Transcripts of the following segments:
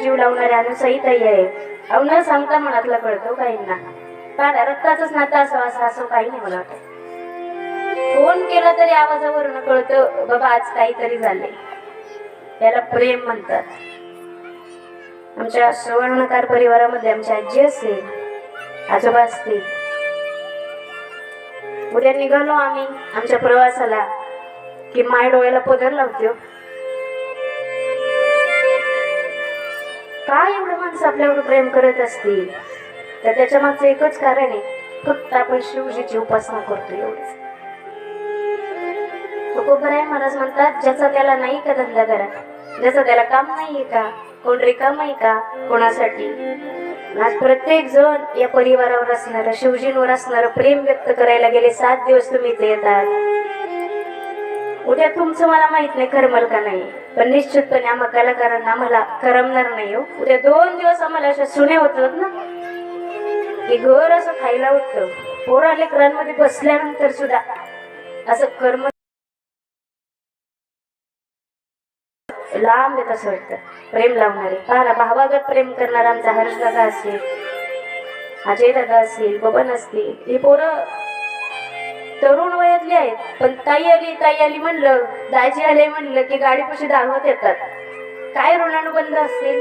जीव लावणारे अनुसही अनुसहिताई आहे. अहो न सांगता मनातला कळतो काहींना. पण रक्ताचंच नातं असं असं असं काही नाही मला वाटत. फोन केला तरी आवाजावरून कळतं बाबा आज काहीतरी झाले याला प्रेम म्हणतात. आमच्या सुवर्णकार परिवारामध्ये आमची आजी असते आजोबा असते उद्या निघालो आम्ही आमच्या प्रवासाला की माय डोळ्याला पदर लावतो हो. काय एवढं माणसं आपल्यावर प्रेम करत असतील? तर त्याच्या मागचं एकच कारण आहे फक्त आपण शिवजीची उपासना करतो एवढंच. तुकोबराय महाराज म्हणतात ज्याचा त्याला नाही का धंदा करा ज्याचा त्याला काम नाहीये का कोण रिकाम आहे का कोणासाठी? आज प्रत्येक जण या परिवारावर असणार शिवजींवर असणार प्रेम व्यक्त करायला गेले सात दिवस तुम्ही इथे येतात. उद्या तुमचं मला माहीत नाही करमल का नाही? पण निश्चितपणे आम्हा कलाकारांना आम्हाला करमणार नाही हो. उद्या दोन दिवस आम्हाला अशा सुने होतात ना की घर असं खायला उठतं. पोरा लेकरांमध्ये बसल्यानंतर सुद्धा असं कर्म लांब येत असं वाटतं. प्रेम लावणारे. पाहा भावागत प्रेम करणारा आमचा हर्ष दादा असेल अजय दादा असतील बबन असतील ही पोरं तरुण वयातली आहेत. पण ताई आली ताई आली म्हणलं दाजी आले म्हणलं की गाडीपाशी धावत येतात. काय ऋणानुबंध असतील?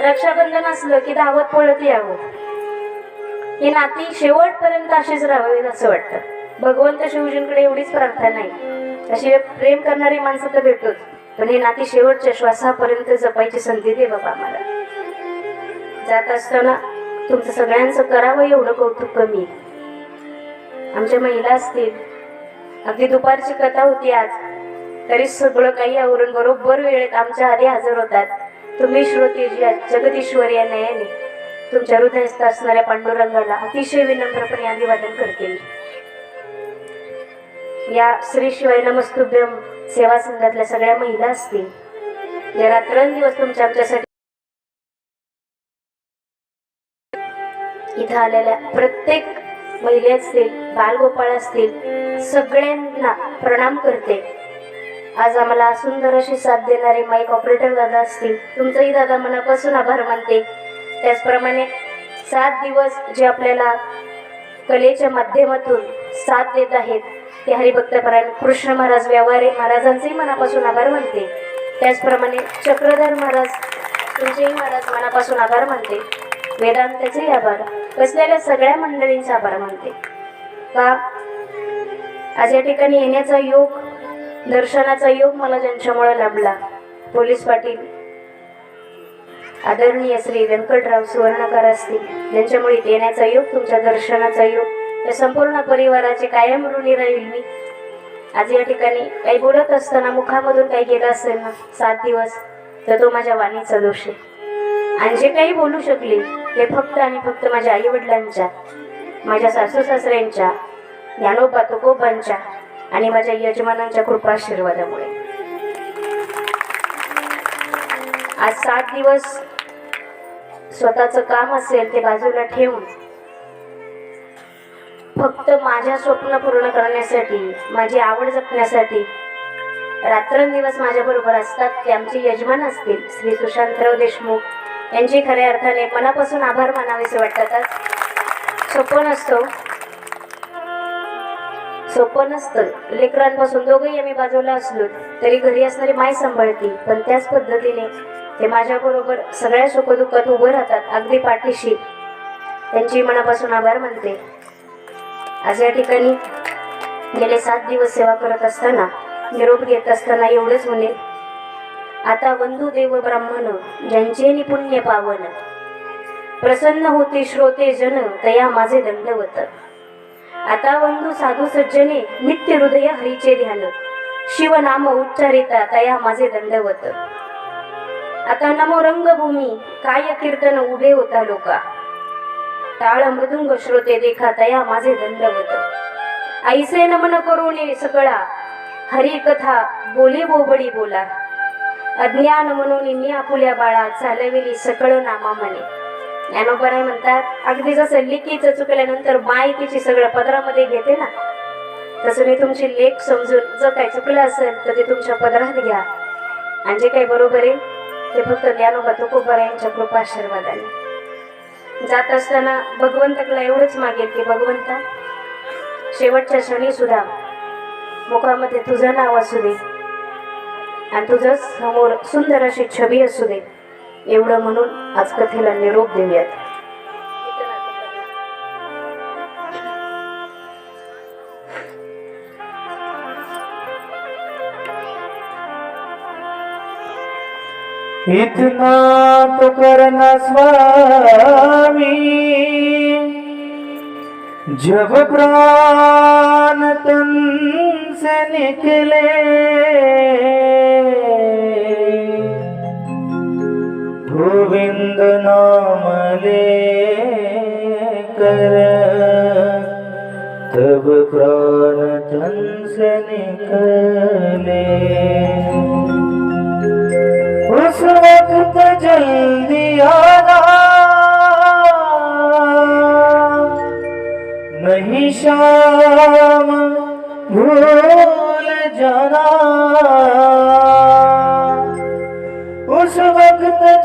रक्षाबंधन असलं की धावत पळत यावं. ही नाती शेवटपर्यंत अशीच राहावीत असं वाटतं. भगवंत शिवजींकडे एवढीच प्रार्थना आहे अशी प्रेम करणारी माणसं तर भेटतोच पण ही नाती शेवटच्या श्वासापर्यंत जपायची संधी दे बाबा आम्हाला. जात असताना तुमचं सगळ्यांचं करावं एवढं कौतुक कमी. आहे. आमच्या महिला असतील. अगदी दुपारची कथा होती आज. तरी सगळं काही आवरून बरोबर वेळेत आमच्या आधी हजर होतात. तुम्ही श्रोते जी जगदीश्वर या नयाने. तुमच्या हृदयस्थ असणाऱ्या पांडुरंगाला अतिशय विनम्रपणे अभिवादन करते या श्री शिवाय नमस्तुभ्यम सेवा संघातल्या सगळ्या महिला असतील. या रात्रंदिवस तुमच्या आमच्यासाठी इथं आलेल्या प्रत्येक महिले असतील बालगोपाळ असतील सगळ्यांना प्रणाम करते. आज आम्हाला सुंदर अशी साथ देणारे माईक ऑपरेटर दादा असतील. तुमचंही दादा मनापासून आभार मानते. त्याचप्रमाणे सात दिवस जे आपल्याला कलेच्या माध्यमातून साथ देत आहेत ते हरिभक्तपरायण कृष्ण महाराज व्यवहारे महाराजांचेही मनापासून आभार मानते. त्याचप्रमाणे चक्रधर महाराज तुमचेही महाराज मनापासून आभार मानते. वेदांताचेही आभार. बसलेल्या सगळ्या मंडळींचा आभार मानते. बाप आज या ठिकाणी येण्याचा योग दर्शनाचा योग मला ज्यांच्यामुळे लाभला पोलीस पाटील आदरणीय श्री व्यंकटराव सुवर्णकर असतील ज्यांच्यामुळे येण्याचा योग तुमच्या दर्शनाचा योग या संपूर्ण परिवाराचे कायम ऋणी राहील मी. आज या ठिकाणी काही बोलत असताना मुखामधून काही गेलं असेल ना सात दिवस तर तो माझ्या वाणीचा दोष आहे. आणि जे काही बोलू शकले ते फक्त आणि फक्त माझ्या आई वडिलांच्या माझ्या सासू सासऱ्यांच्या ज्ञानोबा तुकोबांच्या आणि माझ्या यजमानांच्या कृपाशीर्वादामुळे आज सात दिवस स्वतःचं काम असेल ते बाजूला ठेवून फक्त माझ्या स्वप्न पूर्ण करण्यासाठी माझी आवड जपण्यासाठी रात्रंदिवस माझ्या बरोबर असतात ते आमचे यजमान असतील श्री सुशांतराव देशमुख. यांचे खऱ्या अर्थाने मनापासून आभार मानावेसे वाटतात सोपं नसतो. सोपं नसतं. लेकरांपासून दोघंही आम्ही बाजूला असलो तरी घरी असणारी माय सांभाळती पण त्याच पद्धतीने ते माझ्याबरोबर सगळ्या सुखदुःखात उभं राहतात अगदी पाठीशी. त्यांची मनापासून आभार मानते. आज या ठिकाणी गेले सात दिवस सेवा करत असताना निरोप घेत असताना एवढंच म्हणेल आता वंदू देव ब्राह्मण ज्यांचे निपुण्य पावन. प्रसन्न होते श्रोते जन तया माझे दंडवत. आता वंदू साधू सज्जने नित्य हृदय हरीचे ध्यान. शिवनाम उच्चारिता तया माझे दंडवत. आता नमो रंगभूमी काय कीर्तन उभे होता लोका. टाळ मृदुंग श्रोते देखा तया माझे दंडवत. ऐसे नमन करुणे सकळा. हरी कथा बोली बोबडी बोला. अज्ञान म्हणून मी आपुल्या बाळा चालविली सकळ नामा म्हणे ज्ञानोबराय म्हणतात अगदी जसं लिकीचं चुकल्यानंतर माय तिची सगळं पदरामध्ये घेते ना? तसं मी तुमची लेख समजून जर काही चुकलं असेल तर ते तुमच्या पदरात घ्या. आणि जे काही बरोबर आहे ते फक्त ज्ञानोबा तुकोबर यांच्या कृपा आशीर्वादाने जात असताना भगवंतकला एवढंच मागेल की भगवंता शेवटच्या क्षणी सुद्धा मुखामध्ये तुझं नाव असू दे. आणि तुझं समोर सुंदर अशी छबी असू दे. एवढं म्हणून आज कथेला निरोप देऊयात. इतना तो करना स्वामी जब प्राण तन से निकले गोविंद नाम ले कर। तब प्राण तन से निकले। उस वक्त जल्दी आना। नहीं शाम भूल जाना।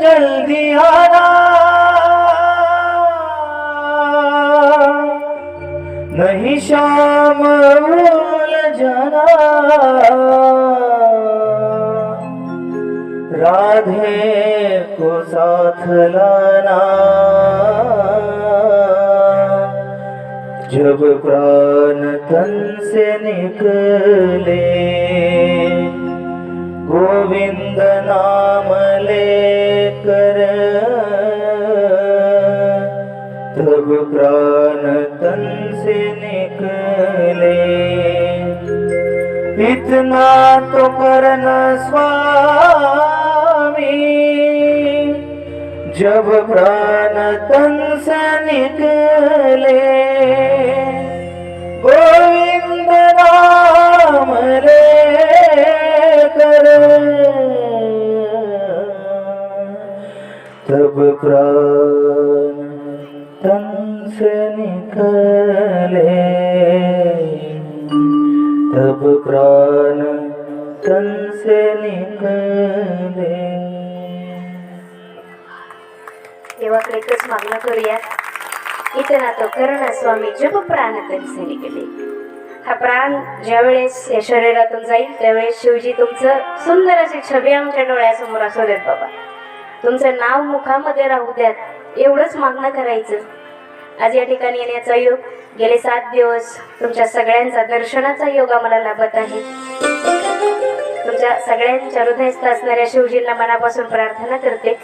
जल्दी आना। नहीं शाम भूल जाना। राधे को साथ लाना। जब प्राण तन से निकले गोविंद नाम ले। प्राण तन से निकले। इतना तो करना स्वामी जब प्राण तन से निकले। गोविंद नाम ले कर। तब प्राण निकले तब प्राण तन से निकले। देवाकडे एकच मागणं करूया. इथं ना तो कर्ण स्वामी जप प्राण तनसे निघले हा प्राण ज्यावेळेस या शरीरातून जाईल त्यावेळेस शिवजी तुमचं सुंदर अशी छबी आमच्या डोळ्यासमोर असू देत बाबा. तुमचं नाव मुखामध्ये राहू द्यात एवढंच मागणं करायचं. आज या ठिकाणी येण्याचा योग गेले सात दिवस तुमच्या सगळ्यांचा दर्शनाचा योग आम्हाला लाभत आहे. तुमच्या सगळ्यांच्या हृदयस्थ असणाऱ्या शिवजींना मनापासून प्रार्थना करते.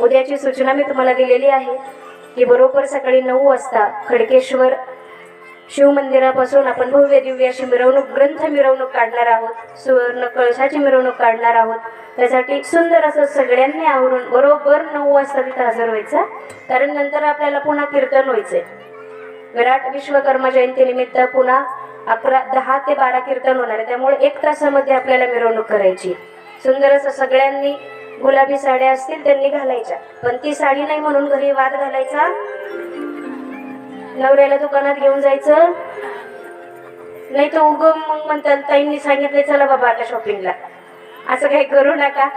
उद्याची सूचना मी तुम्हाला दिलेली आहे की बरोबर सकाळी नऊ वाजता खडकेश्वर शिव मंदिरापासून आपण भव्य दिव्य अशी मिरवणूक ग्रंथ मिरवणूक काढणार आहोत सुवर्ण कळशाची मिरवणूक काढणार आहोत. त्यासाठी सुंदर असं सगळ्यांनी आवरून बरोबर नऊ वाजता तिथं हजर व्हायचं. कारण नंतर आपल्याला पुन्हा कीर्तन व्हायचंय. विराट विश्वकर्मा जयंतीनिमित्त पुन्हा अकरा दहा ते बारा कीर्तन होणार आहे. त्यामुळे एक तासामध्ये आपल्याला मिरवणूक करायची. सुंदर असं सगळ्यांनी गुलाबी साड्या असतील त्यांनी घालायच्या. पण ती साडी नाही म्हणून घरी वाद घालायचा. नवऱ्याला दुकानात घेऊन जायचं. नाही तर उगम मग म्हणतात ताईंनी सांगितले चला बाबा आता शॉपिंगला असं काही करू नका.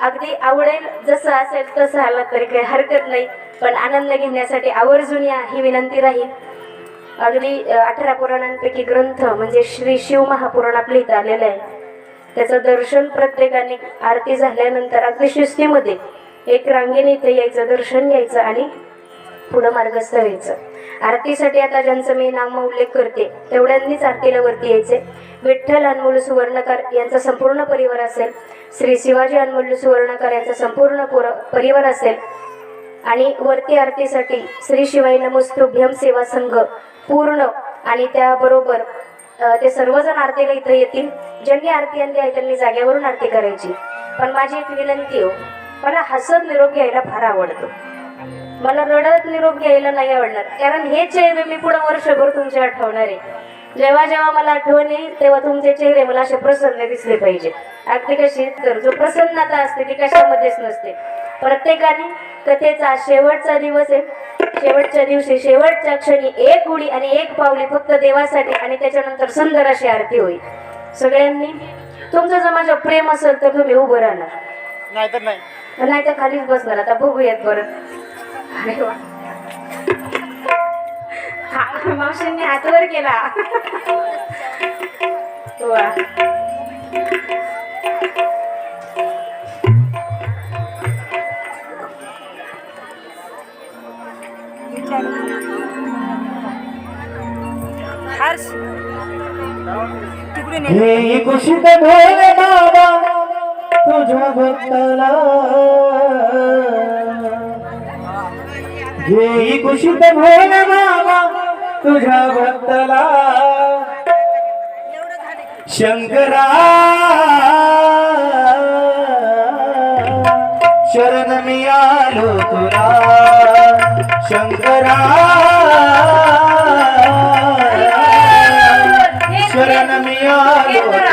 अगदी आवडेल जसं असेल तसं आला तरी काही हरकत नाही. पण आनंद घेण्यासाठी आवर्जून या ही विनंती राहील. अगदी अठरा पुराणांपैकी ग्रंथ म्हणजे श्री शिव महापुराण आपल्या इथं आलेलं आहे. त्याचं दर्शन प्रत्येकाने आरती झाल्यानंतर अगदी शिस्तीमध्ये एक रांगेने इथे यायचं दर्शन घ्यायचं आणि पुढं मार्गस्थ व्हायचं. आरतीसाठी आता ज्यांचं मी नाम उल्लेख करते तेवढ्यांनीच आरतीला वरती यायचे. विठ्ठल अनमोल सुवर्णकर यांचा संपूर्ण परिवार असेल श्री शिवाजी अनमोल सुवर्णकर यांचा संपूर्ण परिवार असेल आणि वरती आरतीसाठी श्री शिवाई नमस्तुभ्यम सेवा संघ पूर्ण आणि त्याबरोबर ते सर्वजण आरतीला इथं येतील. ज्यांनी आरती आणली आहे त्यांनी जागेवरून आरती करायची. पण माझी एक विनंती हो मला हसत निरोप घ्यायला फार आवडतो. मला रडत निरोप घ्यायला नाही आवडणार. कारण हे चेहरे मी पुढे वर्षभर तुमचे आठवणार आहे. जेव्हा जेव्हा मला आठवण येईल तेव्हा तुमचे चेहरे मला असे प्रसन्न दिसले पाहिजे. अगदी कशी? तर जो प्रसन्नता असते ती कशामध्येच नसते. प्रत्येकाने कथेचा शेवटचा दिवस आहे. शेवटच्या दिवशी शेवटच्या क्षणी एक उडी आणि एक पावली फक्त देवासाठी आणि त्याच्यानंतर सुंदर अशी आरती होईल. सगळ्यांनी तुमचं जर माझ्यावर प्रेम असेल तर तुम्ही उभं राहणार. नाहीतर नाही. तर खालीच बसणार. आता बघूयात परत हा, मावशींनी हातवर केला वा हे कुशीत भोले बाबा तुझ्या भक्ताला हे कुशीत भोले बाबा तुझ्या भक्ताला. शंकरा. शरण मी आलो तुला शंकरा. शरण मी आलो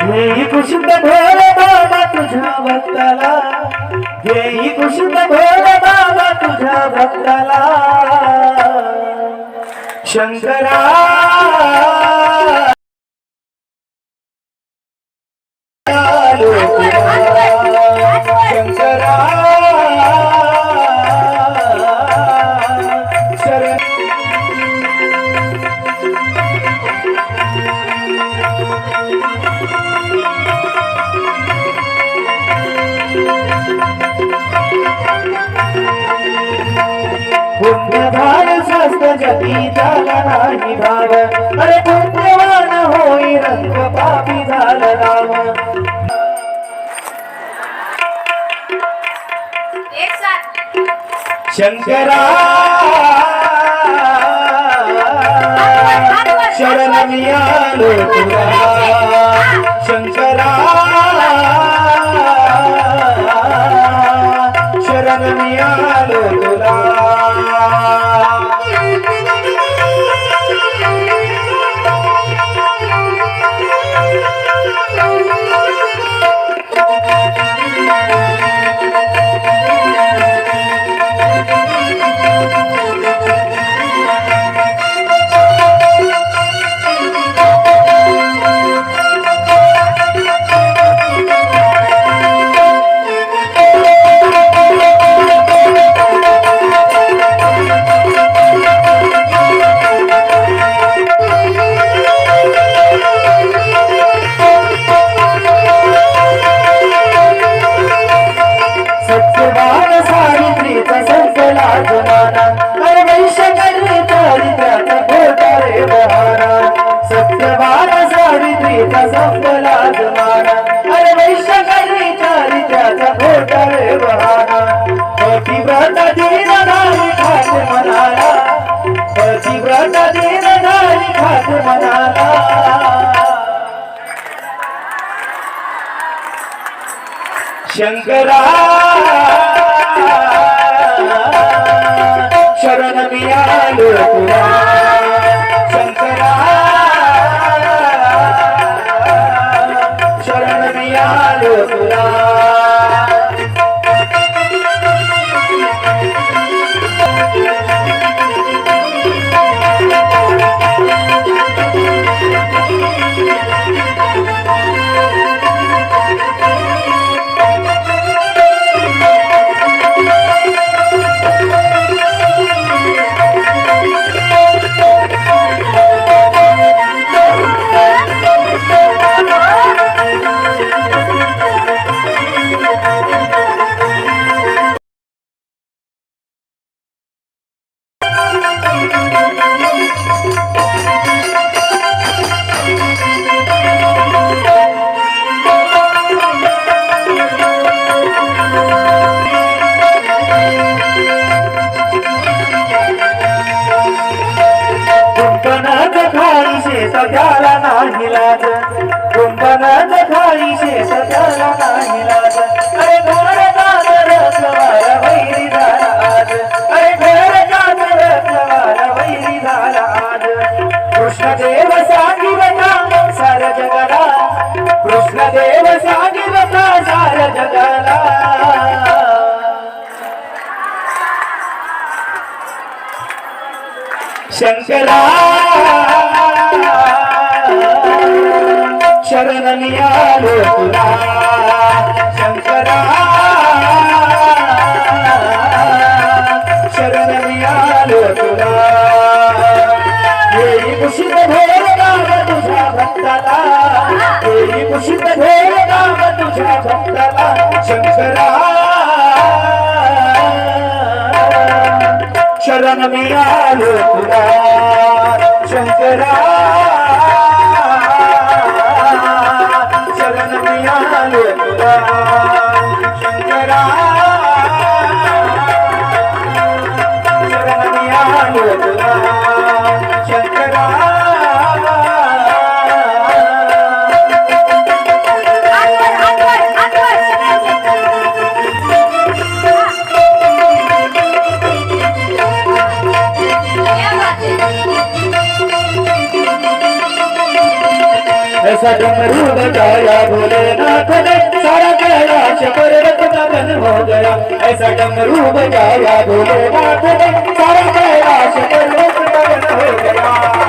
हेही कुशुद्ध भोल बाबा तुझ्या भक्ताला. हेही कुशुद्ध भोल बाबा तुझ्या भक्ताला. शंकरा. जती झाला नाही भाव? अरे पुण्यवान होई रंग पापी झाला राम. शंकरा शरण मी आलो तुला शंकरा आलो तुला कृष्णदेव सागिवता सार जगला कृष्णदेव सागिवता सार जगला. शंकरा शरणनिया लोकुला शंकरा శంకరా सगमरूप गाया भोलेनाथ ने सारा कैलाश पर्वत गगन हो गया ऐसा डमरूप गाया भोलेनाथ ने सारा कैलाश पर्वत गगन हो गया